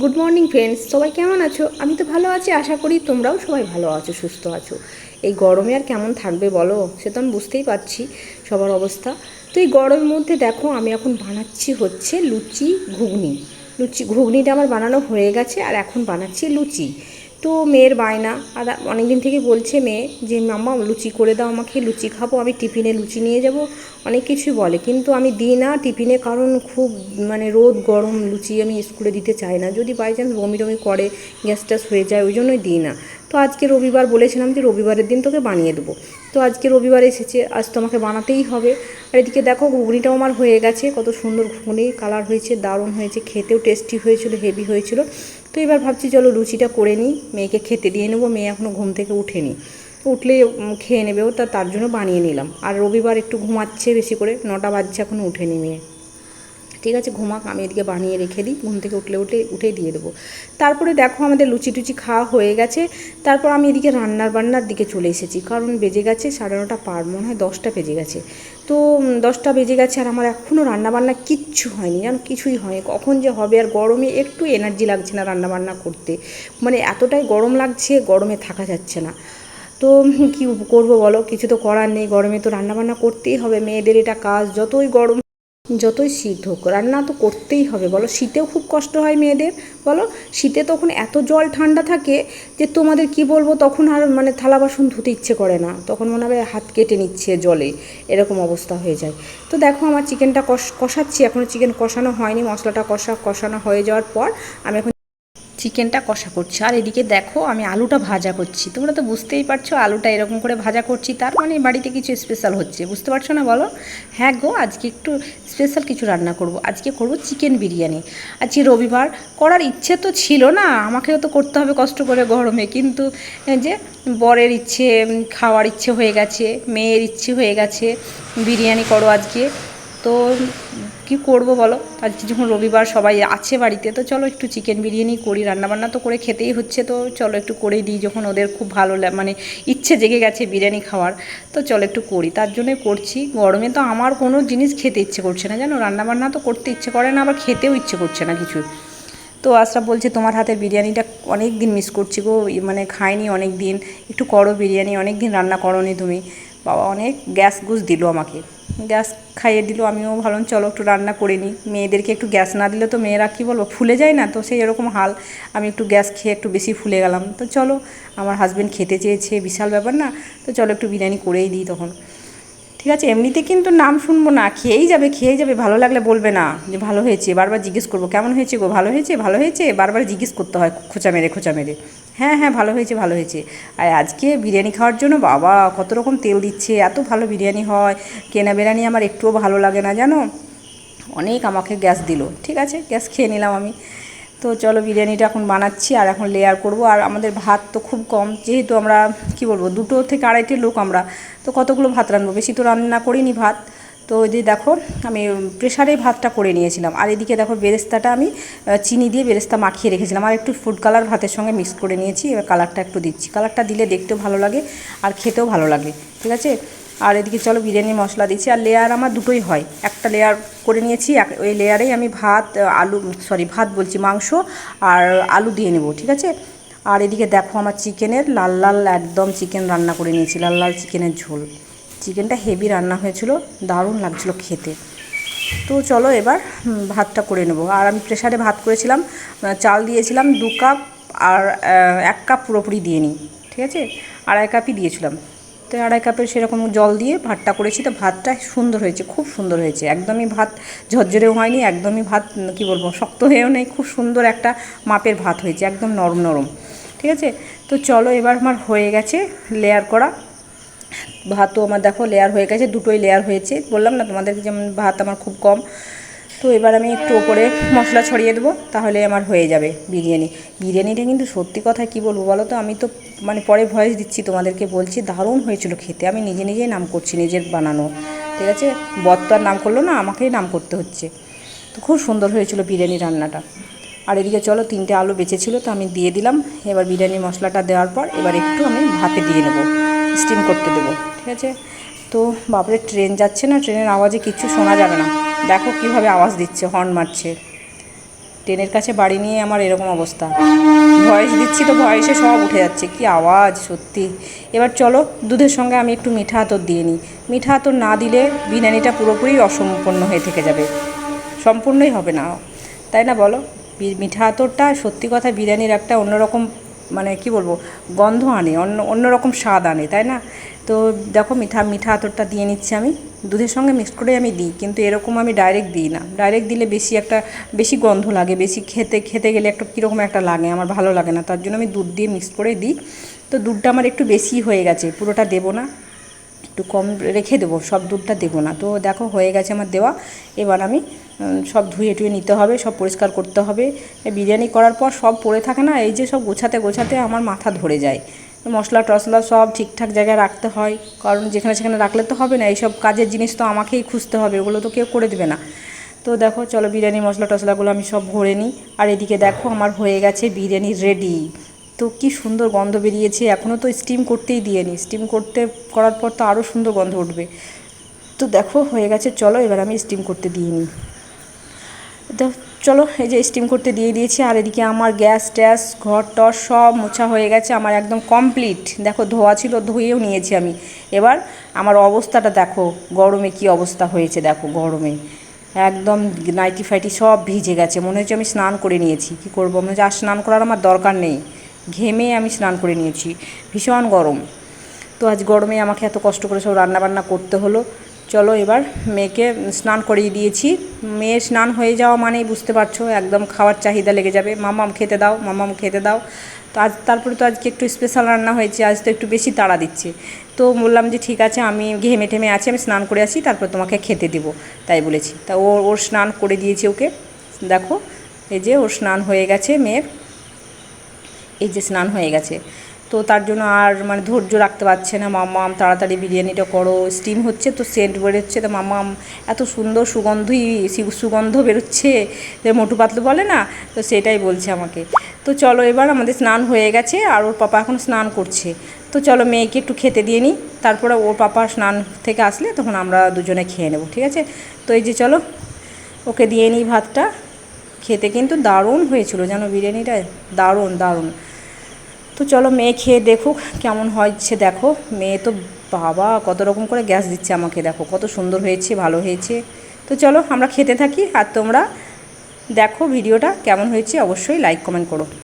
Good morning friends সবাই কেমন আছো? আমি তো ভালো আছি, আশা করি তোমরাও সবাই ভালো আছো, সুস্থ আছো। এই গরমে আর কেমন থাকবে বলো? সে তো আমি বুঝতেই পারছি সবার অবস্থা। তো এই গরমের মধ্যে দেখো, আমি এখন বানাচ্ছি হচ্ছে লুচি ঘুগনি। লুচি ঘুগনিটা আমার বানানো হয়ে গেছে, আর এখন বানাচ্ছি লুচি। তো মেয়ের বায়না। আর অনেকদিন থেকে বলছে মেয়ে যে, মাম্মা, লুচি করে দাও আমাকে, লুচি খাব, আমি টিফিনে লুচি নিয়ে যাব। অনেক কিছুই বলে। কিন্তু আমি দিই না টিফিনে কারণ খুব মানে রোদ, গরম, লুচি আমি স্কুলে দিতে চাই না। যদি বাই চান্স বমি টমি করে, গ্যাস ট্যাস হয়ে যায়, ওই জন্যই দিই না। তো আজকে রবিবার বলেছিলাম যে রবিবারের দিন তোকে বানিয়ে দেবো। তো আজকে রবিবার এসেছে, আজ তোমাকে বানাতেই হবে। আর এদিকে দেখো ঘুগনিটাও আমার হয়ে গেছে, কত সুন্দর ঘুগনি কালার হয়েছে, দারুণ হয়েছে, খেতেও টেস্টি হয়েছিল হেভি হয়েছিল। তো এবার ভাবছি চলো লুচিটা করে নিই, মেয়েকে খেতে দিয়ে নেব, মেয়ে এখনও ঘুম থেকে উঠেনি। উঠলে খেয়ে নেবেও তা তার জন্য বানিয়ে নিলাম। আর রবিবার একটু ঘুমাচ্ছে বেশি করে, নটা বাজছে এখনও উঠেনি মেয়ে। ঠিক আছে, ঘুমাক, আমি এদিকে বানিয়ে রেখে দিই, ঘুম থেকে উঠলে উঠে, উঠেই দিয়ে দেবো। তারপরে দেখো আমাদের লুচি টুচি খাওয়া হয়ে গেছে। তারপর আমি এদিকে রান্নার বান্নার দিকে চলে এসেছি, কারণ বেজে গেছে সাড়ে নটা পার, মনে হয় দশটা বেজে গেছে। তো দশটা বেজে গেছে আর আমার এখনও রান্নাবান্না কিচ্ছু হয়নি জানো কিছুই হয়নি। কখন যে হবে আর গরমে একটু এনার্জি লাগছে না রান্নাবান্না করতে। মানে এতটাই গরম লাগছে, গরমে থাকা যাচ্ছে না। তো কী করব বলো? কিছু তো করার নেই, গরমে তো রান্নাবান্না করতেই হবে। মেয়েদের এটা কাজ, যতই গরম যতই শীত হোক, রান্না তো করতেই হবে, বলো। শীতেও খুব কষ্ট হয় মেয়েদের, বলো। শীতে তখন এত জল ঠান্ডা থাকে যে তোমাদের কি বলব, তখন আর মানে থালা বাসন ধুতে ইচ্ছে করে না। তখন মনে হবে হাত কেটে নিচ্ছে জলে, এরকম অবস্থা হয়ে যায়। তো দেখো, আমার চিকেনটা কষ, কষাচ্ছি। এখনও চিকেন কষানো হয়নি, মশলাটা কষা, কষানো হয়ে যাওয়ার পর আমি এখন চিকেনটা কষা করছি। আর এদিকে দেখো আমি আলুটা ভাজা করছি। তোমরা তো বুঝতেই পারছ আলুটা এরকম করে ভাজা করছি। তার মানে বাড়িতে কিছু স্পেশাল হচ্ছে। বুঝতে পারছ না বলো? হ্যাঁ গো, আজকে একটু স্পেশাল কিছু রান্না করব। আজকে করব চিকেন বিরিয়ানি। আজকে রবিবার, করার ইচ্ছে তো ছিল না। আমাকেও তো করতে হবে কষ্ট করে গরমে। কিন্তু যে বরের ইচ্ছে খাওয়ার ইচ্ছে হয়ে গেছে, মেয়ের ইচ্ছে হয়ে গেছে, বিরিয়ানি করো আজকে। তো কি করব বলো? আজকে যখন রবিবার সবাই আছে বাড়িতে, তো চলো একটু চিকেন বিরিয়ানি করি, রান্নাবান্না তো করে খেতেই হচ্ছে, তো চলো একটু করেই দিই যখন ওদের খুব ভালো মানে ইচ্ছে জেগে গেছে বিরিয়ানি খাওয়ার, তো চলো একটু করি। তার জন্যই করছি। গরমে তো আমার কোনো জিনিস খেতে ইচ্ছে করছে না, জানো? রান্নাবান্না তো করতে ইচ্ছে করে না, আবার খেতেও ইচ্ছে করছে না কিছু। তো আশরাফ বলছে, তোমার হাতের বিরিয়ানিটা অনেক দিন মিস করছি গো মানে খাইনি অনেক দিন একটু করো বিরিয়ানি অনেক দিন রান্না করোনি তুমি। বাবা অনেক গ্যাস গুস দিল আমাকে। গ্যাস খাইয়ে দিল, আমিও ভাবলাম চলো একটু রান্না করে নিই। মেয়েদেরকে একটু গ্যাস না দিলে তো মেয়েরা কী বলব, ফুলে যায় না তো সেই এরকম হাল। আমি একটু গ্যাস খেয়ে একটু বেশি ফুলে গেলাম। তো চলো, আমার হাজব্যান্ড খেতে চেয়েছে, বিশাল ব্যাপার না। তো চলো একটু বিরিয়ানি করেই দিই তখন। ঠিক আছে, এমনিতে কিন্তু নাম শুনব না, খেয়েই যাবে খেয়েই যাবে, ভালো লাগলে বলবে না। যে ভালো হয়েছে, বারবার জিজ্ঞেস করব, কেমন হয়েছে গো, ভালো হয়েছে ভালো হয়েছে? বারবার জিজ্ঞেস করতে হয় খোঁচা মেরে খোঁচা মেরে। হ্যাঁ হ্যাঁ ভালো হয়েছে ভালো হয়েছে। আর আজকে বিরিয়ানি খাওয়ার জন্য বাবা কত রকম তেল দিচ্ছে, এত ভালো বিরিয়ানি হয়। কেনা বিরিয়ানি আমার একটুও ভালো লাগে না, জানো? অনেক আমাকে গ্যাস দিল, ঠিক আছে? গ্যাস খেয়ে নিলাম আমি। তো চলো বিরিয়ানিটা এখন বানাচ্ছি, আর এখন লেয়ার করব। আর আমাদের ভাত তো খুব কম, যেহেতু আমরা, কি বলব, দুটো থেকে আড়াইটে লোক আমরা। তো কতগুলো ভাত রান্নবো বেশি তো রান্না করিনি ভাত। তো ওই যে দেখো, আমি প্রেশারে ভাতটা করে নিয়েছিলাম। আর এদিকে দেখো বেরেস্তাটা আমি চিনি দিয়ে বেরেস্তা মাখিয়ে রেখেছিলাম। আর একটু ফুড কালার ভাতের সঙ্গে মিক্স করে নিয়েছি। এবার কালারটা একটু দিচ্ছি। কালারটা দিলে দেখতেও ভালো লাগে আর খেতেও ভালো লাগে। ঠিক আছে? আর এদিকে চলো বিরিয়ানি মশলা দিচ্ছি। আর লেয়ার আমার দুটোই হয়। একটা লেয়ার করে নিয়েছি। ওই লেয়ারেই আমি ভাত আলু সরি ভাত বলছি, মাংস আর আলু দিয়ে নেব। ঠিক আছে? আর এদিকে দেখো আমার চিকেনের লাল লাল একদম চিকেন রান্না করে নিয়েছি। লাল লাল চিকেনের ঝোল। চিকেনটা হেভি রান্না হয়েছিল, দারুণ লাগছিল খেতে। তো চলো এবার ভাতটা করে নেব। আর আমি প্রেশারে ভাত করেছিলাম চাল দিয়েছিলাম দু কাপ আর এক কাপ পুরোপুরি দিয়ে নিই, ঠিক আছে? আড়াই কাপই দিয়েছিলাম। তো আড়াই কাপের সেরকম জল দিয়ে ভাতটা করেছি, তো ভাতটা সুন্দর হয়েছে, খুব সুন্দর হয়েছে। একদমই ভাত ঝরঝরেও হয়নি, একদমই ভাত, কী বলব, শক্ত হয়েও নেই, খুব সুন্দর একটা মাপের ভাত হয়েছে, একদম নরম নরম, ঠিক আছে? তো চলো এবার আমার হয়ে গেছে লেয়ার করা। ভাতও আমার দেখো লেয়ার হয়ে গেছে, দুটোই লেয়ার হয়েছে। বললাম না তোমাদেরকে যেমন ভাত আমার খুব কম। তো এবার আমি একটু ওপরে মশলা ছড়িয়ে দেবো, তাহলে আমার হয়ে যাবে বিরিয়ানি। বিরিয়ানিটা কিন্তু সত্যি কথা কি বলব বলো তো, আমি তো মানে পরে ভয়েস দিচ্ছি তোমাদেরকে বলছি, দারুণ হয়েছিল খেতে। আমি নিজে নিজেই নাম করছি, নিজের বানানো। ঠিক আছে? বর তো আর নাম করল না, আমাকেই নাম করতে হচ্ছে। তো খুব সুন্দর হয়েছিল বিরিয়ানি রান্নাটা। আর এদিকে চলো, তিনটে আলু বেঁচেছিলো, তো আমি দিয়ে দিলাম। এবার বিরিয়ানি মশলাটা দেওয়ার পর এবার একটু আমি ভাতে দিয়ে নেব। স্টিম করতে দেবো, ঠিক আছে? তো বাপরে ট্রেন যাচ্ছে না ট্রেনের আওয়াজে কিচ্ছু শোনা যাবে না। দেখো কীভাবে আওয়াজ দিচ্ছে হর্ন মারছে। ট্রেনের কাছে বাড়ি নিয়ে আমার এরকম অবস্থা। ভয়েস দিচ্ছি তো ভয়েসে সব উঠে যাচ্ছে, কি আওয়াজ, সত্যি। এবার চলো, দুধের সঙ্গে আমি একটু মিঠা আতর দিয়ে নিই। মিঠা আতর না দিলে বিরিয়ানিটা পুরোপুরি অসম্পূর্ণ হয়ে থেকে যাবে। সম্পূর্ণই হবে না। তাই না বলো? মিঠা আতরটা সত্যি কথা বিরিয়ানির একটা অন্যরকম মানে কি বলব, গন্ধ আনে, অন্য, অন্যরকম স্বাদ আনে, তাই না? তো দেখো মিঠা মিঠা আতরটা দিয়ে নিচ্ছি আমি। দুধের সঙ্গে মিক্স করে আমি দিই, কিন্তু এরকম আমি ডাইরেক্ট দিই না। ডাইরেক্ট দিলে বেশি একটা, বেশি গন্ধ লাগে, বেশি খেতে খেতে গেলে একটা কীরকম একটা লাগে, আমার ভালো লাগে না। তার জন্য আমি দুধ দিয়ে মিক্স করে দিই। তো দুধটা আমার একটু বেশি হয়ে গেছে, পুরোটা দেবো না। একটু কম রেখে দেবো, সব দুধটা দেবো না। তো দেখো হয়ে গেছে আমার দেওয়া। এবার আমি সব ধুয়ে টুয়ে নিতে হবে, সব পরিষ্কার করতে হবে। বিরিয়ানি করার পর সব পড়ে থাকে না, এই যে সব গোছাতে গোছাতে আমার মাথা ধরে যায়। মশলা টশলা সব ঠিকঠাক জায়গায় রাখতে হয়, কারণ যেখানে সেখানে রাখলে তো হবে না, এইসব কাজের জিনিস তো আমাকেই খুঁজতে হবে, ওগুলো তো কেউ করে দেবে না। তো দেখো, চলো বিরিয়ানি মশলা টশলাগুলো আমি সব ভরে নিই। আর এদিকে দেখো আমার হয়ে গেছে বিরিয়ানি রেডি তো কি সুন্দর গন্ধ বেরিয়েছে। এখনও তো স্টিম করতেই দিইনি। স্টিম করতে, করার পর তো আরও সুন্দর গন্ধ উঠবে। তো দেখো, হয়ে গেছে, চলো, এবার আমি স্টিম করতে দিয়ে নিই। তো চলো, এই যে স্টিম করতে দিয়ে দিয়েছি, আর এদিকে আমার গ্যাস ট্যাস, ঘর টর সব মোছা হয়ে গেছে, আমার একদম কমপ্লিট দেখো, ধোয়া ছিল, ধুয়েও নিয়েছি আমি। এবার আমার অবস্থাটা দেখো, গরমে কি অবস্থা হয়েছে দেখো, গরমে। একদম নাইটি ফাইটি সব ভিজে গেছে, মনে হচ্ছে আমি স্নান করে নিয়েছি। কি করব? মনে হচ্ছে আর স্নান করার আমার দরকার নেই। ঘেমে আমি স্নান করে নিয়েছি। ভীষণ গরম। তো আজ গরমে আমাকে এত কষ্ট করে সব রান্নাবান্না করতে হলো। চলো এবার মেয়েকে স্নান করিয়ে দিয়েছি। মেয়ের স্নান হয়ে যাওয়া মানেই বুঝতে পারছ, একদম খাওয়ার চাহিদা লেগে যাবে। মামাম খেতে দাও মামাম খেতে দাও। তো আজ তারপরে তো আজকে একটু স্পেশাল রান্না হয়েছে, আজ তো একটু বেশি তাড়া দিচ্ছে। তো বললাম যে ঠিক আছে, আমি ঘেমে টেমে আছি, আমি স্নান করে আসি, তারপর তোমাকে খেতে দেবো। তাই বলেছি। তা ও, ওর স্নান করে দিয়েছি ওকে। দেখো, এই যে ওর স্নান হয়ে গেছে মেয়ের। এই যে স্নান হয়ে গেছে। তো তার জন্য আর মানে ধৈর্য রাখতে পারছে না মাম্মাম, তাড়াতাড়ি বিরিয়ানিটা করো স্টিম হচ্ছে তো সেন্ট বেরোচ্ছে। তো মাম্মাম এত সুন্দর সুগন্ধই সুগন্ধ বেরোচ্ছে, যে মোটু পাতলু বলে না? তো সেটাই বলছে আমাকে। তো চলো এবার আমাদের স্নান হয়ে গেছে আর ওর পাপা এখন স্নান করছে। তো চলো মেয়েকে একটু খেতে দিয়ে নিই তারপরে ওর পাপা স্নান থেকে আসলে তখন আমরা দুজনে খেয়ে নেব, ঠিক আছে? তো এই যে চলো, ওকে দিয়ে নিই ভাতটা। খেতে কিন্তু দারুণ হয়েছিল, জানো বিরিয়ানিটা? দারুণ দারুণ। তো চলো মেয়ে খেয়ে দেখুক কেমন হয়েছে। দেখো, মেয়ে তো বাবা, কত রকম করে গ্যাস দিচ্ছে আমাকে। দেখো, কত সুন্দর হয়েছে, ভালো হয়েছে। তো চলো আমরা খেতে থাকি আর তোমরা দেখো ভিডিওটা কেমন হয়েছে, অবশ্যই লাইক কমেন্ট করো।